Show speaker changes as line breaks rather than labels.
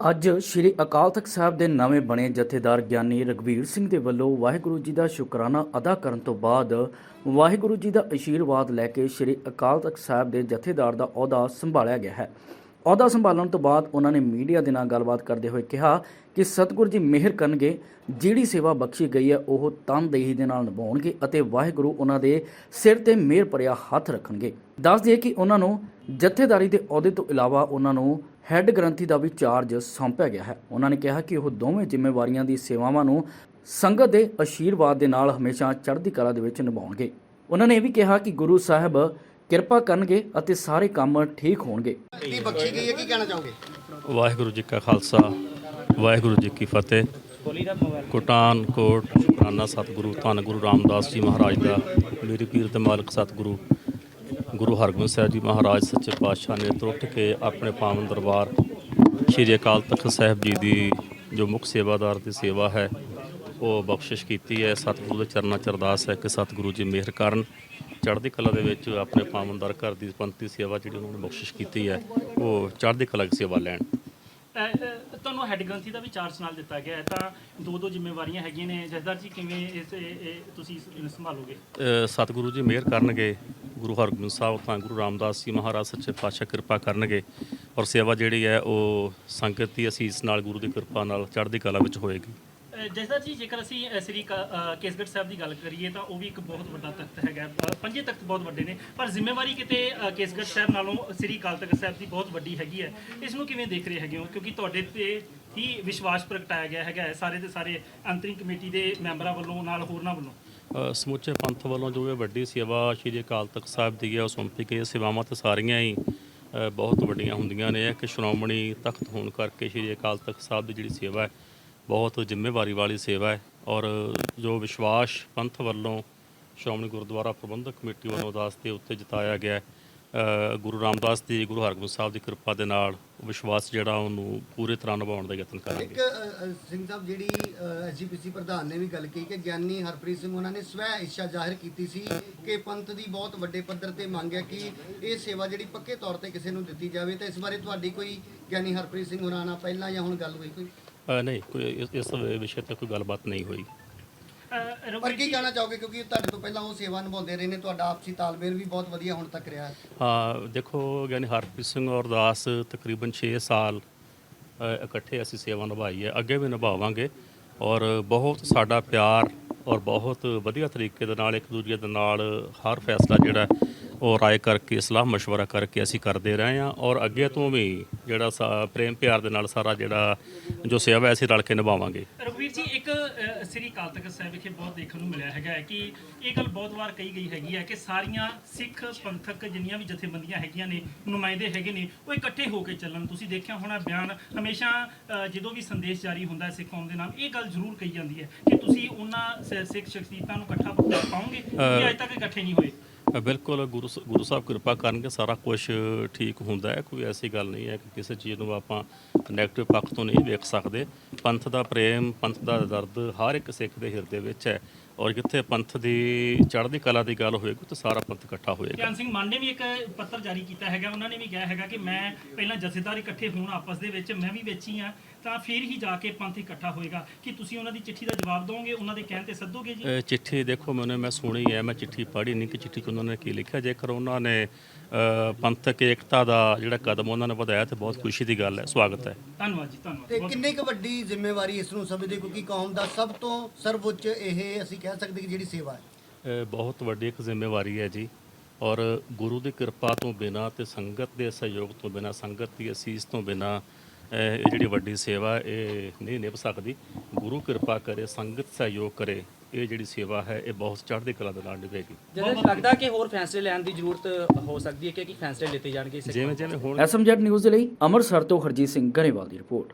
ਅੱਜ ਸ੍ਰੀ ਅਕਾਲ ਤਖਤ ਸਾਹਿਬ ਦੇ ਨਵੇਂ ਬਣੇ ਜਥੇਦਾਰ ਗਿਆਨੀ ਰਗਵੀਰ ਸਿੰਘ ਦੇ ਵੱਲੋਂ ਵਾਹਿਗੁਰੂ ਜੀ ਦਾ ਸ਼ੁਕਰਾਨਾ ਅਦਾ ਕਰਨ ਤੋਂ ਬਾਅਦ ਵਾਹਿਗੁਰੂ ਜੀ ਦਾ ਅਸ਼ੀਰਵਾਦ ਲੈ ਕੇ ਸ੍ਰੀ ਅਕਾਲ ਤਖਤ ਸਾਹਿਬ ਦੇ ਜਥੇਦਾਰ ਦਾ ਅਹੁਦਾ ਸੰਭਾਲਿਆ ਗਿਆ ਹੈ। ਅਹੁਦਾ ਸੰਭਾਲਣ ਤੋਂ ਬਾਅਦ ਉਹਨਾਂ ਨੇ ਮੀਡੀਆ ਦੇ ਨਾਲ ਗੱਲਬਾਤ ਕਰਦੇ ਹੋਏ ਕਿਹਾ ਕਿ ਸਤਿਗੁਰੂ ਜੀ ਮਿਹਰ ਕਰਨਗੇ, ਜਿਹੜੀ ਸੇਵਾ ਬਖਸ਼ੀ ਗਈ ਹੈ ਉਹ ਤਨਦੇਹੀ ਦੇ ਨਾਲ ਨਿਭਾਉਣਗੇ ਅਤੇ ਵਾਹਿਗੁਰੂ ਉਹਨਾਂ ਦੇ ਸਿਰ ਤੇ ਮਿਹਰ ਭਰਿਆ ਹੱਥ ਰੱਖਣਗੇ। ਦੱਸ ਦਈਏ ਕਿ ਉਹਨਾਂ ਨੂੰ ਜਥੇਦਾਰੀ ਦੇ ਅਹੁਦੇ ਤੋਂ ਇਲਾਵਾ ਉਹਨਾਂ ਨੂੰ ਹੈੱਡ ਗ੍ਰੰਥੀ ਦਾ ਵੀ ਚਾਰਜ ਸੌਂਪਿਆ ਗਿਆ ਹੈ। ਉਹਨਾਂ ਨੇ ਕਿਹਾ ਕਿ ਉਹ ਦੋਵੇਂ ਜ਼ਿੰਮੇਵਾਰੀਆਂ ਦੀ ਸੇਵਾਵਾਂ ਨੂੰ ਸੰਗਤ ਦੇ ਅਸ਼ੀਰਵਾਦ ਦੇ ਨਾਲ ਹਮੇਸ਼ਾ ਚੜ੍ਹਦੀ ਕਲਾ ਦੇ ਵਿੱਚ ਨਿਭਾਉਣਗੇ। ਉਹਨਾਂ ਨੇ ਇਹ ਵੀ ਕਿਹਾ ਕਿ ਗੁਰੂ ਸਾਹਿਬ ਕਿਰਪਾ ਕਰਨਗੇ ਅਤੇ ਸਾਰੇ ਕੰਮ ਠੀਕ ਹੋਣਗੇ।
ਕੀ ਬਖਸ਼ੀ ਗਈ ਹੈ? ਕੀ ਕਹਿਣਾ ਚਾਹੋਗੇ?
ਵਾਹਿਗੁਰੂ ਜੀ ਕਾ ਖਾਲਸਾ ਵਾਹਿਗੁਰੂ ਜੀ ਕੀ ਫਤਿਹ। ਕੋਟਾਨ ਕੋਟ ਨਾਨਾ ਸਤਿਗੁਰੂ ਧੰਨ ਗੁਰੂ ਰਾਮਦਾਸ ਜੀ ਮਹਾਰਾਜ ਦਾ ਮੇਰੀ ਪੀਰ ਤੇ ਮਾਲਕ ਸਤਿਗੁਰੂ। ਗੁਰੂ ਹਰਗੋਬਿੰਦ ਸਾਹਿਬ ਜੀ ਮਹਾਰਾਜ ਸੱਚੇ ਪਾਤਸ਼ਾਹ ਨੇ ਟੁੱਟ ਕੇ ਆਪਣੇ ਪਾਵਨ ਦਰਬਾਰ ਸ਼੍ਰੀ ਅਕਾਲ ਤਖਤ ਸਾਹਿਬ ਜੀ ਦੀ ਜੋ ਮੁੱਖ ਸੇਵਾਦਾਰ ਦੀ ਸੇਵਾ ਹੈ ਉਹ ਬਖਸ਼ਿਸ਼ ਕੀਤੀ ਹੈ। ਸਤਿਗੁਰੂ ਦੇ ਚਰਨਾਂ ਚ ਅਰਦਾਸ ਹੈ ਕਿ ਸਤਿਗੁਰੂ ਜੀ ਮਿਹਰ ਕਰਨ। ਚੜ੍ਹਦੀ ਕਲਾ ਦੇ ਵਿੱਚ ਆਪਣੇ ਪਾਵਨਦਾਰ ਘਰ ਦੀ ਪੰਥੀ ਸੇਵਾ ਜਿਹੜੀ ਉਹਨਾਂ ਨੇ ਬਖਸ਼ਿਸ਼ ਕੀਤੀ ਹੈ ਉਹ ਚੜ੍ਹਦੀ ਕਲਾ ਦੀ ਸੇਵਾ ਲੈਣ।
ਤੁਹਾਨੂੰ ਹੈੱਡ ਗ੍ਰੰਥੀ ਦਾ ਵੀ ਚਾਰਜ ਨਾਲ ਦਿੱਤਾ ਗਿਆ ਹੈ ਤਾਂ ਦੋ ਦੋ ਜ਼ਿੰਮੇਵਾਰੀਆਂ ਹੈਗੀਆਂ ਨੇ। ਜਸਦਾਰ ਜੀ ਕਿਵੇਂ ਇਸ ਤੁਸੀਂ ਸੰਭਾਲੋਗੇ?
ਸਤਿਗੁਰੂ ਜੀ ਮਿਹਰ ਕਰਨਗੇ। ਗੁਰੂ ਹਰਗੋਬਿੰਦ ਸਾਹਿਬ ਤਾਂ ਗੁਰੂ ਰਾਮਦਾਸ ਜੀ ਮਹਾਰਾਜ ਸੱਚੇ ਪਾਤਸ਼ਾਹ ਕਿਰਪਾ ਕਰਨਗੇ ਔਰ ਸੇਵਾ ਜਿਹੜੀ ਹੈ ਉਹ ਸੰਗਤ ਦੀ ਅਸੀਸ ਨਾਲ ਗੁਰੂ ਦੀ ਕਿਰਪਾ ਨਾਲ ਚੜ੍ਹਦੀ ਕਲਾ ਵਿੱਚ ਹੋਏਗੀ।
ਅ, ਜੀ ਜੇਕਰ ਅਸੀਂ ਅ, ਸ੍ਰੀ ਕ- ਅ, ਕੇਸਗੜ੍ਹ ਸਾਹਿਬ ਦੀ ਗੱਲ ਕਰੀਏ ਤਾਂ ਉਹ ਵੀ ਇੱਕ ਬਹੁਤ ਵੱਡਾ ਤਖਤ ਹੈਗਾ। ਅ, ਪੰਜੇ ਤਖਤ ਬਹੁਤ ਵੱਡੇ ਨੇ ਪਰ ਜ਼ਿੰਮੇਵਾਰੀ ਕਿਤੇ ਅ, ਕੇਸਗੜ੍ਹ ਸਾਹਿਬ ਨਾਲੋਂ ਸ੍ਰੀ ਅਕਾਲ ਤਖਤ ਸਾਹਿਬ ਦੀ ਬਹੁਤ ਵੱਡੀ ਹੈਗੀ ਹੈ। ਇਸ ਨੂੰ ਕਿਵੇਂ ਦੇਖ ਰਹੇ ਹੈਗੇ ਹੋ? ਕਿਉਂਕਿ ਤੁਹਾਡੇ ਤੇ ਹੀ ਵਿਸ਼ਵਾਸ ਪ੍ਰਗਟਾਇਆ ਗਿਆ ਹੈਗਾ ਹੈ ਸਾਰੇ ਦੇ ਸਾਰੇ ਅੰਤਰਿੰਗ ਕਮੇਟੀ ਦੇ ਮੈਂਬਰਾਂ ਵੱਲੋਂ ਨਾਲ ਹੋਰਨਾਂ ਵੱਲੋਂ।
ਸਮੁੱਚੇ ਪੰਥ ਵੱਲੋਂ ਜੋ ਇਹ ਵੱਡੀ ਸੇਵਾ ਸ਼੍ਰੀ ਅਕਾਲ ਤਖਤ ਸਾਹਿਬ ਦੀ ਹੈ ਉਹ ਸੌਂਪੀ ਗਈ ਹੈ। ਸੇਵਾਵਾਂ ਤਾਂ ਸਾਰੀਆਂ ਹੀ ਬਹੁਤ ਵੱਡੀਆਂ ਹੁੰਦੀਆਂ ਨੇ ਕਿ ਸ਼੍ਰੋਮਣੀ ਤਖਤ ਹੋਣ ਕਰਕੇ ਸ਼੍ਰੀ ਅਕਾਲ ਤਖਤ ਸਾਹਿਬ ਦੀ ਜਿਹੜੀ ਸੇਵਾ ਹੈ ਬਹੁਤ ਜ਼ਿੰਮੇਵਾਰੀ ਵਾਲੀ ਸੇਵਾ ਹੈ ਔਰ ਜੋ ਵਿਸ਼ਵਾਸ ਪੰਥ ਵੱਲੋਂ ਸ਼੍ਰੋਮਣੀ ਗੁਰਦੁਆਰਾ ਪ੍ਰਬੰਧਕ ਕਮੇਟੀ ਵੱਲੋਂ ਦਾਸ ਦੇ ਉੱਤੇ ਜਤਾਇਆ ਗਿਆ ਹੈ, ਗੁਰੂ ਰਾਮਦਾਸ ਦੀ ਗੁਰੂ ਹਰਗੋਬਿੰਦ ਸਾਹਿਬ ਦੀ ਕਿਰਪਾ ਦੇ ਨਾਲ ਵਿਸ਼ਵਾਸ ਜਿਹੜਾ ਉਹਨੂੰ ਪੂਰੇ ਤਰ੍ਹਾਂ ਨਿਭਾਉਣ ਦਾ ਯਤਨ
ਇੱਕ
ਕਰਾਂਗੇ
ਅ, ਸਿੰਘ ਸਾਹਿਬ ਜਿਹੜੀ ਐਸਜੀਪੀਸੀ ਪ੍ਰਧਾਨ ਨੇ ਵੀ ਗੱਲ ਕੀਤੀ ਕਿ ਗਿਆਨੀ ਹਰਪ੍ਰੀਤ ਸਿੰਘ ਉਹਨਾਂ ਨੇ ਸਵੈ ਇੱਛਾ ਜ਼ਾਹਿਰ ਕੀਤੀ ਸੀ ਕਿ ਪੰਥ ਦੀ ਬਹੁਤ ਵੱਡੇ ਪੱਧਰ ਤੇ ਮੰਗ ਹੈ ਕਿ ਇਹ ਸੇਵਾ ਜਿਹੜੀ ਪੱਕੇ ਤੌਰ ਤੇ ਕਿਸੇ ਨੂੰ ਦਿੱਤੀ ਜਾਵੇ। ਤਾਂ ਇਸ ਬਾਰੇ ਤੁਹਾਡੀ ਕੋਈ ਗਿਆਨੀ ਹਰਪ੍ਰੀਤ ਸਿੰਘ ਹੋਰਾਂ ਨਾਲ ਪਹਿਲਾਂ ਜਾਂ ਹੁਣ ਗੱਲ ਹੋਈ ਕੋਈ?
ਨਹੀਂ ਕੋਈ ਇਸ- ਵਿਸ਼ੇ ਤੇ ਕੋਈ ਗੱਲਬਾਤ ਨਹੀਂ ਹੋਈ।
ਪਰ ਕੀ
ਜੀ,
ਕਹਿਣਾ ਚਾਹੋਗੇ? ਕਿਉਂਕਿ ਤੁਹਾਡੇ ਤੋਂ ਪਹਿਲਾਂ ਉਹ ਸੇਵਾ ਨਿਭਾਉਂਦੇ ਰਹੇ ਨੇ ਤੁਹਾਡਾ ਆਪਸੀ ਤਾਲਮੇਲ ਵੀ ਬਹੁਤ ਵਧੀਆ ਹੁਣ ਤੱਕ ਰਿਹਾ ਹੈ।
ਹਾਂ ਦੇਖੋ ਗਿਆਨੀ ਹਰਪ੍ਰੀਤ ਸਿੰਘ ਔਰ ਦਾਸ ਤਕਰੀਬਨ 6 ਸਾਲ ਅ, ਇਕੱਠੇ ਅਸੀਂ ਸੇਵਾ ਨਿਭਾਈ ਹੈ। ਅੱਗੇ ਵੀ ਨਿਭਾਵਾਂਗੇ ਔਰ ਬਹੁਤ ਸਾਡਾ ਪਿਆਰ ਔਰ ਬਹੁਤ ਵਧੀਆ ਤਰੀਕੇ ਦੇ ਨਾਲ ਇੱਕ ਦੂਜੇ ਦੇ ਨਾਲ ਹਰ ਫੈਸਲਾ ਜਿਹੜਾ ਉਹ ਰਾਏ ਕਰਕੇ ਸਲਾਹ مشورہ ਕਰਕੇ ਅਸੀਂ ਕਰਦੇ ਰਹੇ ਹਾਂ ਔਰ ਅੱਗੇ ਤੋਂ ਵੀ ਜਿਹੜਾ ਸਾ- ਪ੍ਰੇਮ ਪਿਆਰ ਦੇ ਨਾਲ ਸਾਰਾ ਜਿਹੜਾ ਜੋ ਸੇਵਾ ਹੈ ਅਸੀਂ ਰਲ ਕੇ ਨਿਭਾਵਾਂਗੇ
ਰਘਵੀਰ ਜੀ ਇੱਕ ਅ, ਸ੍ਰੀ ਅਕਾਲ ਤਖਤ ਸਾਹਿਬ ਵਿਖੇ ਬਹੁਤ ਦੇਖਣ ਨੂੰ ਮਿਲਿਆ ਹੈਗਾ ਹੈ ਕਿ ਇਹ ਗੱਲ ਬਹੁਤ ਵਾਰ ਕਹੀ ਗਈ ਹੈਗੀ ਹੈ ਕਿ ਸਾਰੀਆਂ ਸਿੱਖ ਪੰਥਕ ਜਿੰਨੀਆਂ ਵੀ ਜਥੇਬੰਦੀਆਂ ਹੈਗੀਆਂ ਨੇ ਨੁਮਾਇੰਦੇ ਹੈਗੇ ਨੇ ਉਹ ਇਕੱਠੇ ਹੋ ਕੇ ਚੱਲਣ ਤੁਸੀਂ ਦੇਖਿਆ ਹੋਣਾ ਬਿਆਨ ਹਮੇਸ਼ਾ ਅ, ਜਦੋਂ ਵੀ ਸੰਦੇਸ਼ ਜਾਰੀ ਹੁੰਦਾ ਹੈ ਸਿੱਖ ਕੌਮ ਦੇ ਨਾਮ ਇਹ ਗੱਲ ਜ਼ਰੂਰ ਕਹੀ ਜਾਂਦੀ ਹੈ ਕਿ ਤੁਸੀਂ ਉਹਨਾਂ ਸ- ਸਿੱਖ ਸ਼ਖਸੀਅਤਾਂ ਨੂੰ ਇਕੱਠਾ ਕਰ ਪਾਓਗੇ ਕਿ ਅਜੇ ਤੱਕ ਇਕੱਠੇ ਨਹੀਂ ਹੋਏ
ਅ, ਬਿਲਕੁਲ ਗੁਰੂ ਸ- ਗੁਰੂ ਸਾਹਿਬ ਕਿਰਪਾ ਕਰਨਗੇ, ਸਾਰਾ ਕੁਝ ਠੀਕ ਹੁੰਦਾ ਹੈ, ਕੋਈ ਐਸੀ ਗੱਲ ਨਹੀਂ ਹੈ ਕਿ ਕਿਸੇ ਚੀਜ਼ ਨੂੰ ਆਪਾਂ ਨੈਗੇਟਿਵ ਪੱਖ ਤੋਂ ਨਹੀਂ ਵੇਖ ਸਕਦੇ। ਪੰਥ ਦਾ ਪ੍ਰੇਮ, ਪੰਥ ਦਾ ਦਰਦ ਹਰ ਇੱਕ ਸਿੱਖ ਦੇ ਹਿਰਦੇ ਵਿੱਚ ਹੈ। ਔਰ ਜਿੱਥੇ ਪੰਥ ਦੀ ਚੜ੍ਹਦੀ ਕਲਾ ਦੀ ਗੱਲ ਹੋਏਗੀ ਉੱਥੇ ਸਾਰਾ ਪੰਥ ਇਕੱਠਾ ਹੋਏਗਾ।
ਗਿਆਨ ਸਿੰਘ ਮਾਨ ਨੇ ਵੀ ਇੱਕ ਪੱਤਰ ਜਾਰੀ ਕੀਤਾ ਹੈਗਾ ਉਹਨਾਂ ਨੇ ਵੀ ਕਿਹਾ ਹੈਗਾ ਕਿ ਮੈਂ ਪਹਿਲਾਂ ਜਥੇਦਾਰ ਇਕੱਠੇ ਹੋਣ ਆਪਸ ਦੇ ਵਿੱਚ ਮੈਂ ਵੀ ਵਿੱਚ ਆ ਤਾਂ ਫਿਰ ਹੀ ਜਾ ਕੇ ਪੰਥ ਇਕੱਠਾ ਹੋਏਗਾ। ਕਿ ਤੁਸੀਂ ਉਹਨਾਂ ਦੀ ਚਿੱਠੀ ਦਾ ਜਵਾਬ ਦਿਓਗੇ? ਉਹਨਾਂ ਦੇ ਕਹਿਣ ਤੇ ਸੱਦੋਗੇ ਜੀ?
ਚਿੱਠੀ ਦੇਖੋ ਮੈਨੇ ਮੈਂ ਸੁਣੀ ਹੈ ਮੈਂ ਚਿੱਠੀ ਪੜ੍ਹੀ ਨਹੀਂ ਕਿ ਚਿੱਠੀ 'ਚ ਉਹਨਾਂ ਨੇ ਕੀ ਲਿਖਿਆ? ਜੇਕਰ ਉਹਨਾਂ ਨੇ ਪੰਥਕ ਏਕਤਾ ਦਾ ਜਿਹੜਾ ਕਦਮ ਉਹਨਾਂ ਨੇ ਵਧਾਇਆ ਤੇ ਬਹੁਤ ਖੁਸ਼ੀ ਦੀ ਗੱਲ ਹੈ। ਸਵਾਗਤ ਹੈ।
ਧੰਨਵਾਦ ਜੀ ਧੰਨਵਾਦ।
ਤੇ
ਬਹੁਤ-
ਕਿੰਨੀ ਕੁ ਵੱਡੀ ਜ਼ਿੰਮੇਵਾਰੀ ਇਸ ਨੂੰ ਸਮਝਦੇ ਕਿਉਂਕਿ ਕੌਮ ਦਾ ਸਭ ਤੋਂ ਸਰਵਉੱਚ ਇਹ ਅਸੀਂ ਕਹਿ ਸਕਦੇ ਕਿ ਜਿਹੜੀ ਸੇਵਾ ਹੈ।
ਬਹੁਤ ਵੱਡੀ ਇੱਕ ਜ਼ਿੰਮੇਵਾਰੀ ਹੈ ਜੀ। ਔਰ ਗੁਰੂ ਦੀ ਕਿਰਪਾ ਤੋਂ ਬਿਨਾ ਤੇ ਸੰਗਤ ਦੇ ਸਹਿਯੋਗ ਤੋਂ ਬਿਨਾ ਸੰਗਤ ਦੀ ਅਸੀਸ ਤੋਂ ਬਿਨਾ ਇਹ ਜਿਹੜੀ ਵੱਡੀ ਸੇਵਾ ਇਹ ਨਹੀਂ ਨਿਭ ਸਕਦੀ। ਗੁਰੂ ਕਿਰਪਾ ਕਰੇ ਸੰਗਤ ਸਹਿਯੋਗ ਕਰੇ। ਇਹ ਜਿਹੜੀ ਸੇਵਾ ਹੈ ਇਹ ਬਹੁਤ ਚੜ੍ਹਦੀ ਕਲਾ ਦੇ ਨਾਲ ਨਿਭੇਗੀ।
ਜਦੋਂ ਲੱਗਦਾ ਕਿ ਹੋਰ ਫੈਸਲੇ ਲੈਣ ਦੀ ਜ਼ਰੂਰਤ ਹੋ ਸਕਦੀ ਹੈ ਕਿ ਕੀ ਫੈਸਲੇ ਲਿੱਤੇ ਜਾਣਗੇ ਇਸ
ਜਿਵੇਂ ਜਿਵੇਂ ਹੁਣ
ਐਸਐਮਜੈਡ ਨਿਊਜ਼ ਦੇ ਲਈ ਅੰਮ੍ਰਿਤਸਰ ਤੋਂ ਹਰਜੀਤ ਸਿੰਘ ਗਰੇਵਾਲ ਦੀ ਰਿਪੋਰਟ।